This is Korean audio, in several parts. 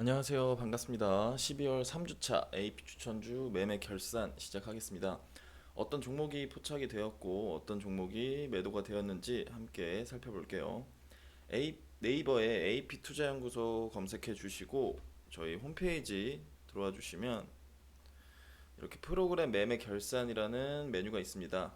안녕하세요. 반갑습니다. 12월 3주차 AP 추천주 매매 결산 시작하겠습니다. 어떤 종목이 포착이 되었고 어떤 종목이 매도가 되었는지 함께 살펴볼게요. 네이버에 AP 투자연구소 검색해 주시고 저희 홈페이지 들어와 주시면 이렇게 프로그램 매매 결산이라는 메뉴가 있습니다.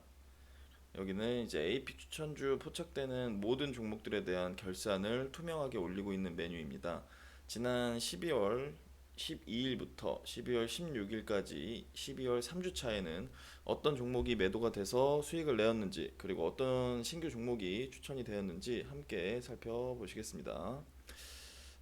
여기는 이제 AP 추천주 포착되는 모든 종목들에 대한 결산을 투명하게 올리고 있는 메뉴입니다. 지난 12월 12일부터 12월 16일까지 12월 3주차에는 어떤 종목이 매도가 돼서 수익을 내었는지 그리고 어떤 신규 종목이 추천이 되었는지 함께 살펴보시겠습니다.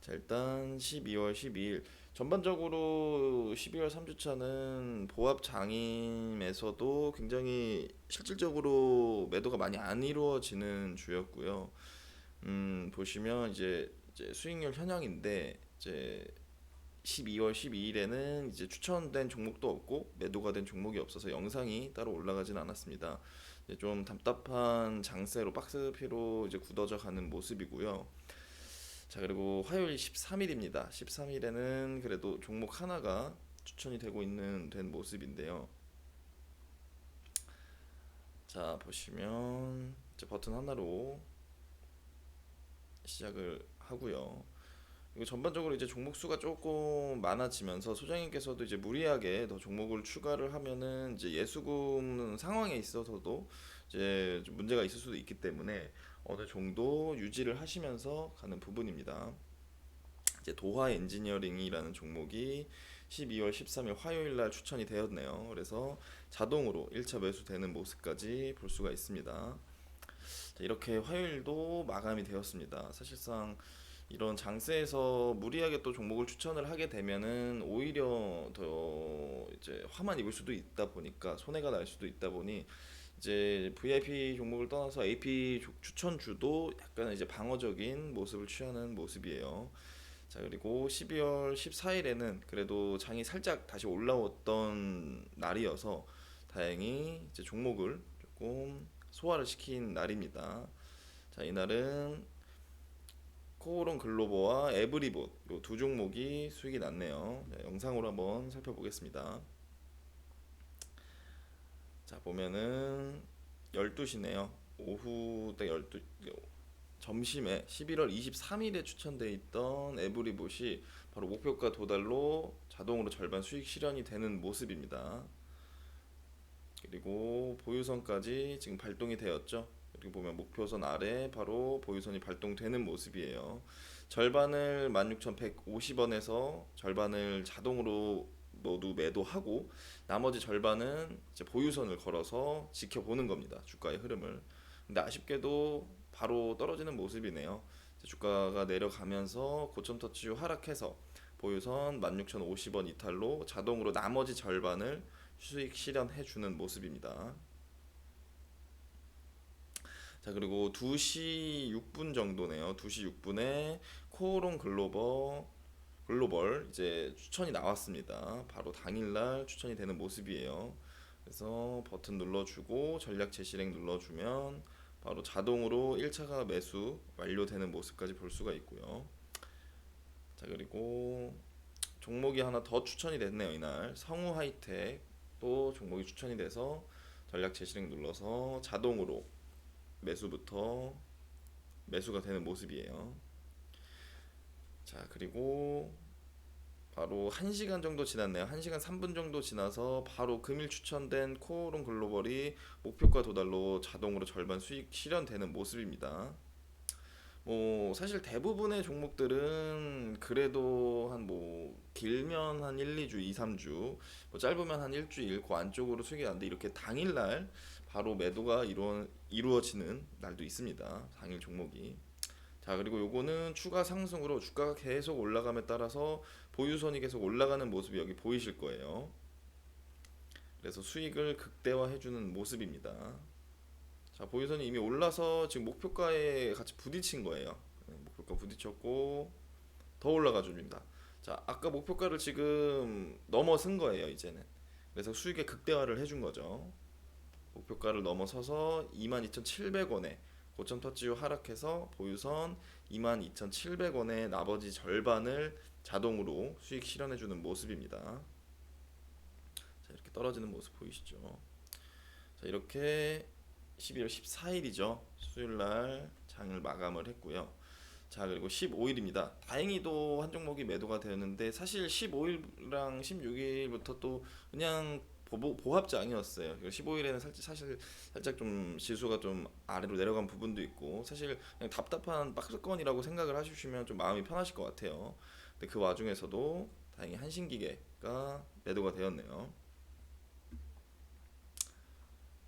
자, 일단 12월 12일 전반적으로 12월 3주차는 보합 장임에서도 굉장히 실질적으로 매도가 많이 안 이루어지는 주였고요. 음, 보시면 이제 이제 수익률 현황인데 이제 12월 12일에는 이제 추천된 종목도 없고 매도가 된 종목이 없어서 영상이 따로 올라가진 않았습니다. 이제 좀 답답한 장세로 박스피로 이제 굳어져 가는 모습이고요. 자, 그리고 화요일 13일입니다. 13일에는 그래도 종목 하나가 추천이 되고 있는 된 모습인데요. 자, 보시면 이제 버튼 하나로 시작을 하고요. 그리고 전반적으로 이제 종목 수가 조금 많아지면서 소장님께서도 이제 무리하게 더 종목을 추가를 하면은 이제 예수금 상황에 있어서도 이제 좀 문제가 있을 수도 있기 때문에 어느 정도 유지를 하시면서 가는 부분입니다. 이제 도화 엔지니어링이라는 종목이 12월 13일 화요일 날 추천이 되었네요. 그래서 자동으로 1차 매수되는 모습까지 볼 수가 있습니다. 자, 이렇게 화요일도 마감이 되었습니다. 사실상 이런 장세에서 무리하게 또 종목을 추천을 하게 되면은 오히려 더 이제 화만 입을 수도 있다 보니까 손해가 날 수도 있다 보니 이제 VIP 종목을 떠나서 AP 조- 추천주도 약간 이제 방어적인 모습을 취하는 모습이에요. 자, 그리고 12월 14일에는 그래도 장이 살짝 다시 올라왔던 날이어서 다행히 이제 종목을 조금 소화를 시킨 날입니다. 자, 이날은 코오롱 글로버와 에브리봇 요두 종목이 수익이 났네요. 네, 영상으로 한번 살펴보겠습니다. 자, 보면은 12시네요. 오후 딱 12, 점심에 11월 23일에 추천돼 있던 에브리봇이 바로 목표가 도달로 자동으로 절반 수익 실현이 되는 모습입니다. 그리고 보유선까지 지금 발동이 되었죠. 그리고 보면 목표선 아래 바로 보유선이 발동되는 모습이에요. 절반을 16,150원에서 절반을 자동으로 모두 매도하고 나머지 절반은 이제 보유선을 걸어서 지켜보는 겁니다. 주가의 흐름을. 근데 아쉽게도 바로 떨어지는 모습이네요. 주가가 내려가면서 고점 터치 후 하락해서 보유선 16,050원 이탈로 자동으로 나머지 절반을 수익 실현해 주는 모습입니다. 자, 그리고 2시 6분 정도네요. 2시 6분에 코오롱 글로벌 글로벌 이제 추천이 나왔습니다. 바로 당일날 추천이 되는 모습이에요. 그래서 버튼 눌러주고 전략 재실행 눌러주면 바로 자동으로 1차가 매수 완료되는 모습까지 볼 수가 있고요. 자, 그리고 종목이 하나 더 추천이 됐네요, 이날. 성우 하이텍 또 종목이 추천이 돼서 전략 재실행 눌러서 자동으로 매수부터 매수가 되는 모습이에요. 자, 그리고 바로 1시간 정도 지났네요. 1시간 3분 정도 지나서 바로 금일 추천된 코오롱 글로벌이 목표가 도달로 자동으로 절반 수익 실현되는 모습입니다. 뭐 사실 대부분의 종목들은 그래도 한 뭐 길면 한 1, 2주, 2, 3주, 뭐 짧으면 한 일주일 그 안쪽으로 수익이 나는데 이렇게 당일날 바로 매도가 이루어, 이루어지는 날도 있습니다. 당일 종목이. 자, 그리고 요거는 추가 상승으로 주가가 계속 올라감에 따라서 보유선이 계속 올라가는 모습이 여기 보이실 거예요. 그래서 수익을 극대화해 주는 모습입니다. 자, 보유선이 이미 올라서 지금 목표가에 같이 부딪힌 거예요. 네, 목표가 부딪혔고 더 올라가 줍니다. 자, 아까 목표가를 지금 넘어선 거예요, 이제는. 그래서 수익의 극대화를 해준 거죠. 목표가를 넘어서서 22,700원에 고점 터치 후 하락해서 보유선 22,700원의 나머지 절반을 자동으로 수익 실현해 주는 모습입니다. 자 이렇게 떨어지는 모습 보이시죠? 자 이렇게 12월 14일이죠. 수요일 날 장을 마감을 했고요. 자 그리고 15일입니다. 다행히도 한 종목이 매도가 되었는데 사실 15일랑 16일부터 또 그냥 보, 보합장이었어요. 15일에는 살짝 사실 살짝 좀 지수가 좀 아래로 내려간 부분도 있고 사실 그냥 답답한 박스권이라고 생각을 하시면 좀 마음이 편하실 것 같아요. 근데 그 와중에서도 다행히 한신기계가 매도가 되었네요.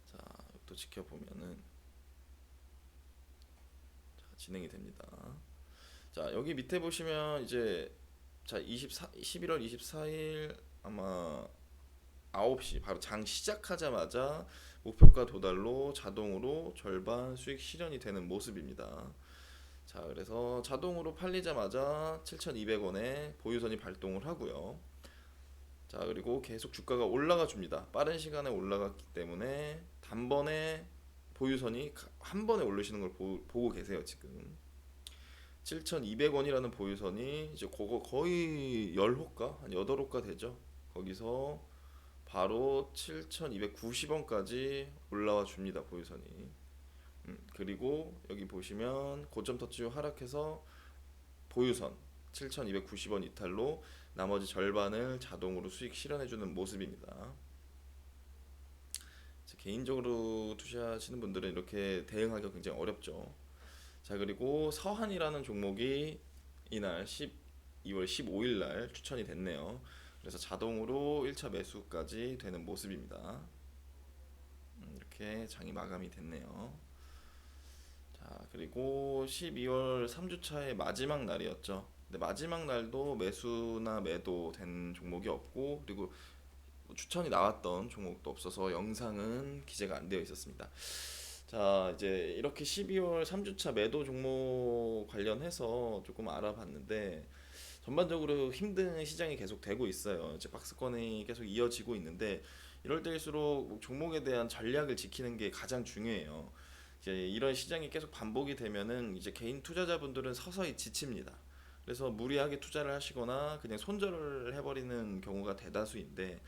자, 또 지켜보면은 자, 진행이 됩니다. 자, 여기 밑에 보시면 이제 자, 24 11월 24일 아마 9시 바로 장 시작하자마자 목표가 도달로 자동으로 절반 수익 실현이 되는 모습입니다. 자, 그래서 자동으로 팔리자마자 7,200원에 보유선이 발동을 하고요. 자, 그리고 계속 주가가 올라가 줍니다. 빠른 시간에 올라갔기 때문에 단번에 보유선이 가- 한 번에 올리시는 걸 보, 보고 계세요, 지금. 7,200원이라는 보유선이 이제 그거 거의 10호가, 한 8호가 되죠. 거기서 바로 7,290원까지 올라와 줍니다, 보유선이. 음, 그리고 여기 보시면 고점 터치 후 하락해서 보유선 7,290원 이탈로 나머지 절반을 자동으로 수익 실현해주는 모습입니다. 개인적으로 투자하시는 분들은 이렇게 대응하기가 굉장히 어렵죠. 자 그리고 서한이라는 종목이 이날 12월 15일 날 추천이 됐네요. 그래서 자동으로 1차 매수까지 되는 모습입니다. 음, 이렇게 장이 마감이 됐네요. 자, 그리고 12월 3주차의 마지막 날이었죠. 근데 마지막 날도 매수나 매도 된 종목이 없고 그리고 추천이 나왔던 종목도 없어서 영상은 기재가 안 되어 있었습니다. 자, 이제 이렇게 12월 3주차 매도 종목 관련해서 조금 알아봤는데 전반적으로 힘든 시장이 계속 되고 있어요. 이제 박스권이 계속 이어지고 있는데 이럴 때일수록 종목에 대한 전략을 지키는 게 가장 중요해요. 이제 이런 시장이 계속 반복이 되면은 이제 개인 투자자분들은 서서히 지칩니다. 그래서 무리하게 투자를 하시거나 그냥 손절을 해버리는 경우가 대다수인데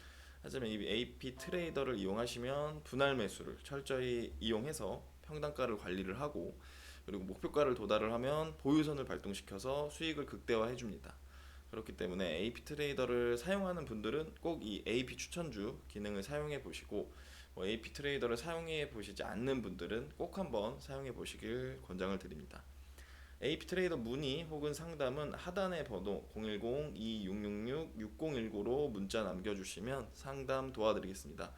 하지만 이 AP 트레이더를 이용하시면 분할 매수를 철저히 이용해서 평단가를 관리를 하고 그리고 목표가를 도달을 하면 보유선을 발동시켜서 수익을 극대화해 줍니다. 그렇기 때문에 AP 트레이더를 사용하는 분들은 꼭 이 AP 추천주 기능을 사용해 보시고 뭐 AP 트레이더를 사용해 보시지 않는 분들은 꼭 한번 사용해 보시길 권장을 드립니다. AP 트레이더 문의 혹은 상담은 하단의 번호 010-2666-6019로 문자 남겨주시면 상담 도와드리겠습니다.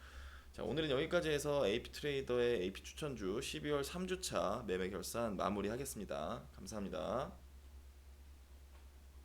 자 오늘은 여기까지 해서 AP 트레이더의 AP 추천주 12월 3주차 매매 결산 마무리하겠습니다. 감사합니다.